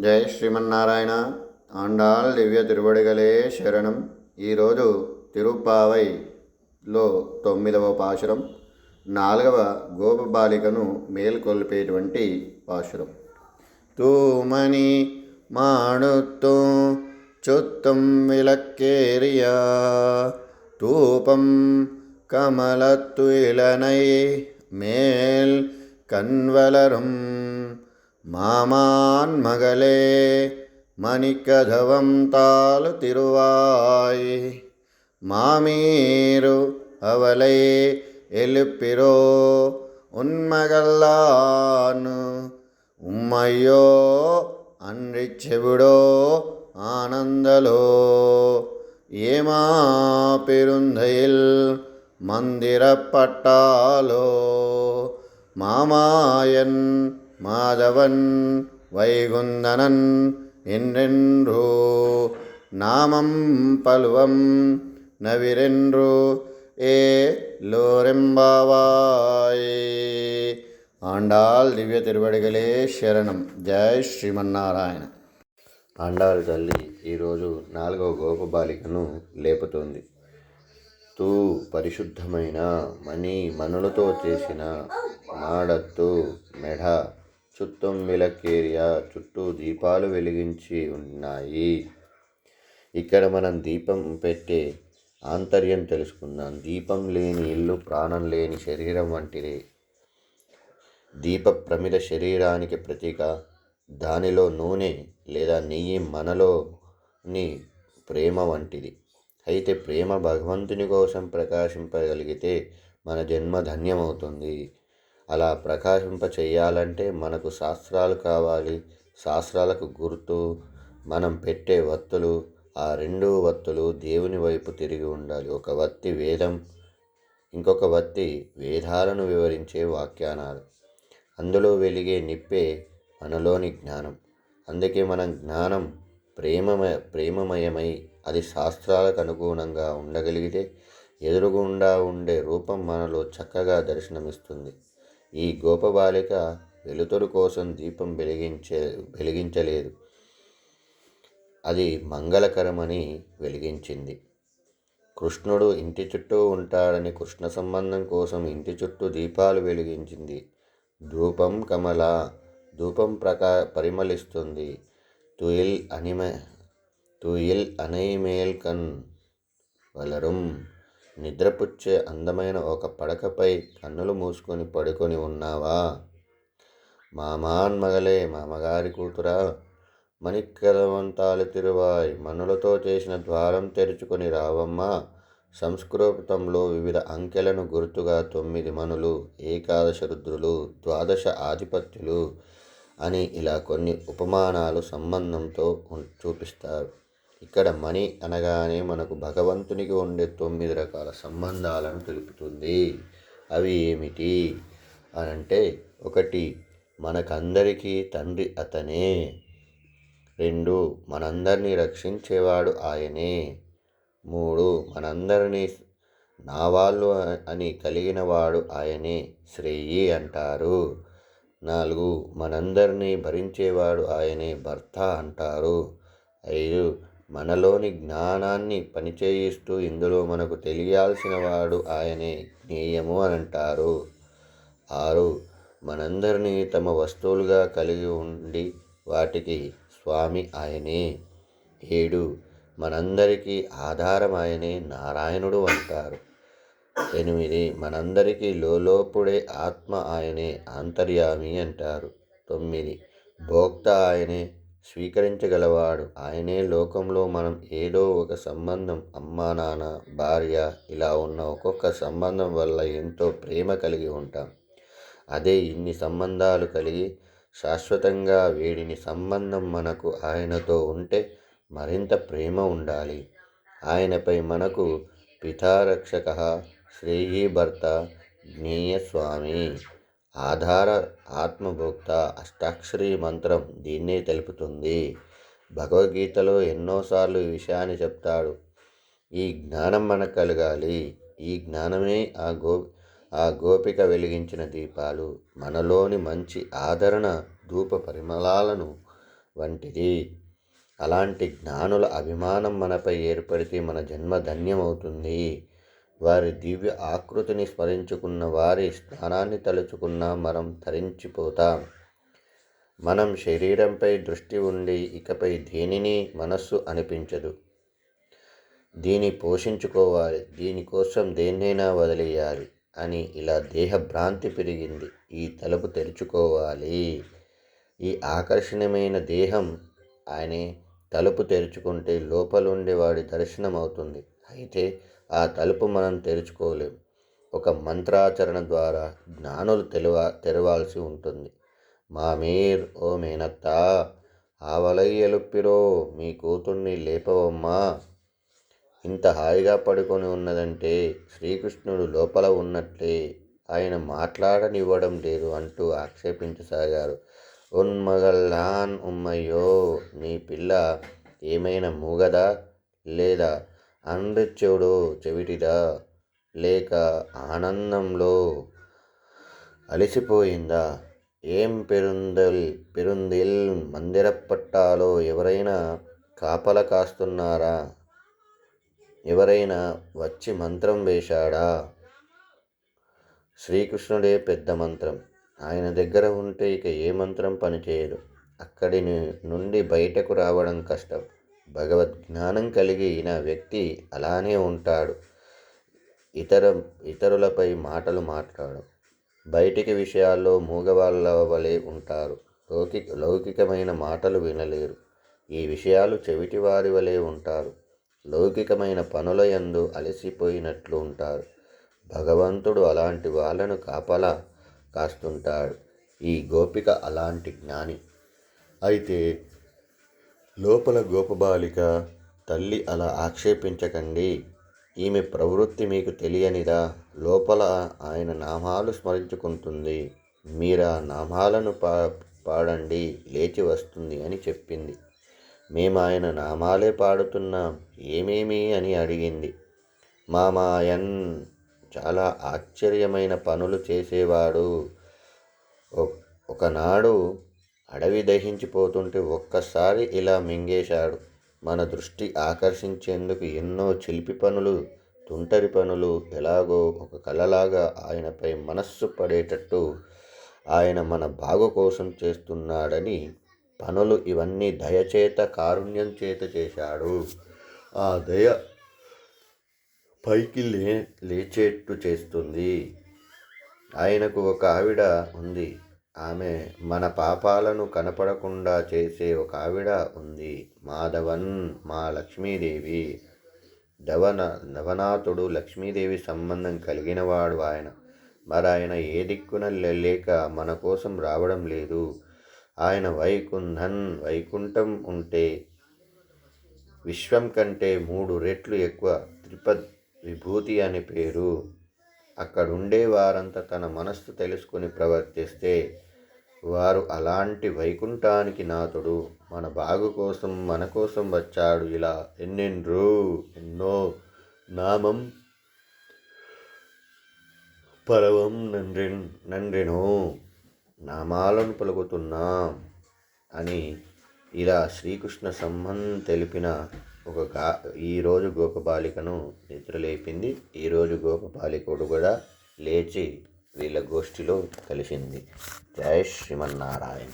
జయ శ్రీమన్నారాయణ. ఆండాల్ దివ్య తిరువడిగలే శరణం. ఈరోజు తిరుప్పావైలో తొమ్మిదవ పాశురం నాలుగవ గోపబాలికను మేల్కొల్పేటువంటి పాశురం. తూమని మాణుతో చుత్తం విలక్కేరియా తూపం కమలత్తులనై మేల్ కన్వలరం மாமான்மகளே மணிக்கதவம் தாள் திருவாய் மாமீரு அவளை எழுப்பிரோ உன்மகல்லான்னு உம்மையோ அன்றி செவிடோ ஆனந்தலோ ஏமா பெருந்தையில் மந்திரப்பட்டாலோ மாமாயன் మామాయన్ మాధవన్ వైగుందనన్ என்றென்று நாமம் பல்வம் நவிரென்று ஏ లోరెంబావాయ్ ఆండాల్ దివ్య తిరువడిగలే శరణం జై శ్రీమన్నారాయణ ఆండాల్ తల్లి ఈరోజు నాలుగవ గోప బాలికను లేపుతోంది తూ పరిశుద్ధమైన మణి మనులతో చేసిన మాడత్తు మెఢ చుత్తం విలకేరియా చుట్టూ దీపాలు వెలిగించి ఉన్నాయి. ఇక్కడ మనం దీపం పెట్టే ఆంతర్యం తెలుసుకుందాం. దీపం లేని ఇల్లు ప్రాణం లేని శరీరం వంటిది. దీప ప్రమిద శరీరానికి ప్రతీక దానిలో నూనె లేదా నెయ్యి మనలోని ప్రేమ వంటిది. అయితే ప్రేమ భగవంతుని కోసం ప్రకాశింపగలిగితే మన జన్మ ధన్యమవుతుంది. అలా ప్రకాశింప చేయాలంటే మనకు శాస్త్రాలు కావాలి. శాస్త్రాలకు గుర్తు మనం పెట్టే వత్తులు ఆ రెండు వత్తులు దేవుని వైపు తిరిగి ఉండాలి. ఒక వత్తి వేదం ఇంకొక వత్తి వేదాలను వివరించే వాక్యానాలు. అందులో వెలిగే నిప్పే మనలోని జ్ఞానం. అందుకే మనం జ్ఞానం ప్రేమమయ ప్రేమమయమై అది శాస్త్రాలకు అనుగుణంగా ఉండగలిగితే ఎదురుగుండా ఉండే రూపం మనలో చక్కగా దర్శనమిస్తుంది. ఈ గోపబాలిక వెలుతురు కోసం దీపం వెలిగించే వెలిగించలేదు. అది మంగళకరమని వెలిగించింది. కృష్ణుడు ఇంటి చుట్టూ ఉంటాడని కృష్ణ సంబంధం కోసం ఇంటి చుట్టూ దీపాలు వెలిగించింది. ధూపం కమల ధూపం ప్రకా పరిమళిస్తుంది. తుయిల్ అనిమ తుయిల్ అనైమేల్కన్ వలరుం నిద్రపుచ్చే అందమైన ఒక పడకపై కన్నులు మూసుకొని పడుకొని ఉన్నావా? మామాన్ మగలే మామగారి కూతురా మణికలవంతాలు తిరువాయ్ మనులతో చేసిన ద్వారం తెరుచుకొని రావమ్మా. సంస్కృతంలో వివిధ అంకెలను గుర్తుగా తొమ్మిది మనులు ఏకాదశ రుద్రులు ద్వాదశ ఆధిపత్యులు అని ఇలా కొన్ని ఉపమానాలు సంబంధంతో చూపిస్తారు. ఇక్కడ మణి అనగానే మనకు భగవంతునికి ఉండే తొమ్మిది రకాల సంబంధాలను తెలుపుతుంది. అవి ఏమిటి? అని అంటే ఒకటి మనకందరికీ తండ్రి అతనే. రెండు మనందరినీ రక్షించేవాడు ఆయనే. మూడు మనందరినీ నా వాళ్ళు అని కలిగినవాడు ఆయనే శ్రేయి అంటారు. నాలుగు మనందరినీ భరించేవాడు ఆయనే భర్త అంటారు. ఐదు మనలోని జ్ఞానాన్ని పనిచేయిస్తూ ఇందులో మనకు తెలియాల్సిన వాడు ఆయనే జ్ఞేయము అని అంటారు ఆరు మనందరినీ తమ వస్తువులుగా కలిగి ఉండి వాటికి స్వామి ఆయనే. ఏడు మనందరికీ ఆధారం ఆయనే నారాయణుడు అంటారు. ఎనిమిది మనందరికీ లోలోపుడే ఆత్మ ఆయనే ఆంతర్యామి అంటారు. తొమ్మిది భోక్త ఆయనే స్వీకరించగలవాడు. ఆయనే లోకంలో మనం ఏదో ఒక సంబంధం. అమ్మా నాన్న భార్య ఇలా ఉన్న ఒక్కొక్క సంబంధం వల్ల ఎంతో ప్రేమ కలిగి ఉంటాం. అదే ఇన్ని సంబంధాలు కలిగి శాశ్వతంగా వీడిని సంబంధం మనకు ఆయనతో ఉంటే మరింత ప్రేమ ఉండాలి. ఆయనపై మనకు పితారక్షక శ్రేయీ భర్త ఆధార ఆత్మభోక్త అష్టాక్షరి మంత్రం దీన్నే తెలుపుతుంది. భగవద్గీతలో ఎన్నోసార్లు ఈ విషయాన్ని చెప్తాడు. ఈ జ్ఞానం మనకు కలగాలి. ఈ జ్ఞానమే ఆ గో ఆ గోపిక వెలిగించిన దీపాలు మనలోని మంచి ఆదరణ ధూప పరిమళాలను వంటిది. అలాంటి జ్ఞానుల అభిమానం మనపై ఏర్పడితే మన జన్మ ధన్యమవుతుంది. వారి దివ్య ఆకృతిని స్మరించుకున్న వారి స్థానాన్ని తలుచుకున్న మనం తరించిపోతాం. మనం శరీరంపై దృష్టి ఉండి ఇకపై దేనిని మనస్సు అనిపించదు. దీన్ని పోషించుకోవాలి. దీనికోసం దేన్నైనా వదిలేయాలి అని ఇలా దేహభ్రాంతి పెరిగింది. ఈ తలుపు తెరుచుకోవాలి. ఈ ఆకర్షణీయమైన దేహం ఆయనే తలుపు తెరుచుకుంటే లోపలుండే వాడి దర్శనం అవుతుంది అయితే ఆ తలుపు మనం తెరుచుకోలేం ఒక మంత్రాచరణ ద్వారా జ్ఞానులు తెలవ తెరవాల్సి ఉంటుంది. మామీర్ ఓ మేనత్త ఆవలయ్యలుప్పిరో మీ కూతుర్ని లేపవమ్మా. ఇంత హాయిగా పడుకొని ఉన్నదంటే శ్రీకృష్ణుడు లోపల ఉన్నట్లే ఆయన మాట్లాడనివ్వడం లేదు అంటూ ఆక్షేపించసాగారు. ఉన్మగల్లాన్ ఉమ్మయ్యో నీ పిల్ల ఏమైనా మూగదా లేదా? అండచెవుడు చెవిటిదా? లేక ఆనందంలో అలసిపోయిందా? ఏం పెరుందల్ పెరుందిల్ మందిర పట్టాలో ఎవరైనా కాపల కాస్తున్నారా? ఎవరైనా వచ్చి మంత్రం వేశాడా? శ్రీకృష్ణుడే పెద్ద మంత్రం. ఆయన దగ్గర ఉంటే ఇక ఏ మంత్రం పనిచేయదు. అక్కడి నుండి బయటకు రావడం కష్టం. భగవద్జ్ఞానం కలిగిన వ్యక్తి అలానే ఉంటాడు. ఇతర ఇతరులపై మాటలు మాట్లాడు. బయటికి విషయాల్లో మూగవాళ్ళ వలె ఉంటారు. లౌకి లౌకికమైన మాటలు వినలేరు. ఈ విషయాలు చెవిటి వారి వలె ఉంటారు. లౌకికమైన పనుల యందు అలసిపోయినట్లు ఉంటారు. భగవంతుడు అలాంటి వాళ్ళను కాపలా కాస్తుంటాడు. ఈ గోపిక అలాంటి జ్ఞాని. అయితే లోపల గోపబాలిక తల్లి అలా ఆక్షేపించకండి. ఈమె ప్రవృత్తి మీకు తెలియనిదా? లోపల ఆయన నామాలు స్మరించుకుంటుంది. మీరా నామాలను పా పాడండి లేచి వస్తుంది అని చెప్పింది. మేము ఆయన నామాలే పాడుతున్నాం ఏమేమి అని అడిగింది. మామాయన్ చాలా ఆశ్చర్యమైన పనులు చేసేవాడు. ఒకనాడు అడవి దహించిపోతుంటే ఒక్కసారి ఇలా మింగేశాడు. మన దృష్టి ఆకర్షించేందుకు ఎన్నో చిలిపి పనులు తుంటరి పనులు ఎలాగో ఒక కళలాగా ఆయనపై మనస్సు పడేటట్టు ఆయన మన బాగు కోసం చేస్తున్నాడని పనులు ఇవన్నీ దయచేత కారుణ్యం చేత చేశాడు. ఆ దయ పైకి లే లేచేట్టు చేస్తుంది. ఆయనకు ఒక ఆవిడ ఉంది. ఆమె మన పాపాలను కనపడకుండా చేసే ఒక ఆవిడ ఉంది. మాధవన్ మా లక్ష్మీదేవి. దవన నవనాథుడు లక్ష్మీదేవి సంబంధం కలిగినవాడు ఆయన. మరి ఆయన ఏ దిక్కున లేక మన కోసం రావడం లేదు. ఆయన వైకుంఠన్ వైకుంఠం ఉంటే విశ్వం కంటే మూడు రెట్లు ఎక్కువ త్రిపద్ విభూతి అని పేరు. అక్కడుండే వారంతా తన మనస్సు తెలుసుకుని ప్రవర్తిస్తే వారు అలాంటి వైకుంఠానికి నాథుడు. మన బాగు కోసం మన కోసం వచ్చాడు ఇలా. ఎన్నెన్రో ఎన్నో నామం పరవం నండ్రిన్ నండ్రినో నామాలను పలుకుతున్నాం అని ఇలా శ్రీకృష్ణ సంబంధం తెలిపిన ఒక గా ఈరోజు గోపబాలికను నిద్రలేపింది. ఈరోజు గోపబాలికుడు కూడా లేచి వీళ్ళ గోష్ఠిలో కలిసింది. జయ శ్రీమన్నారాయణ.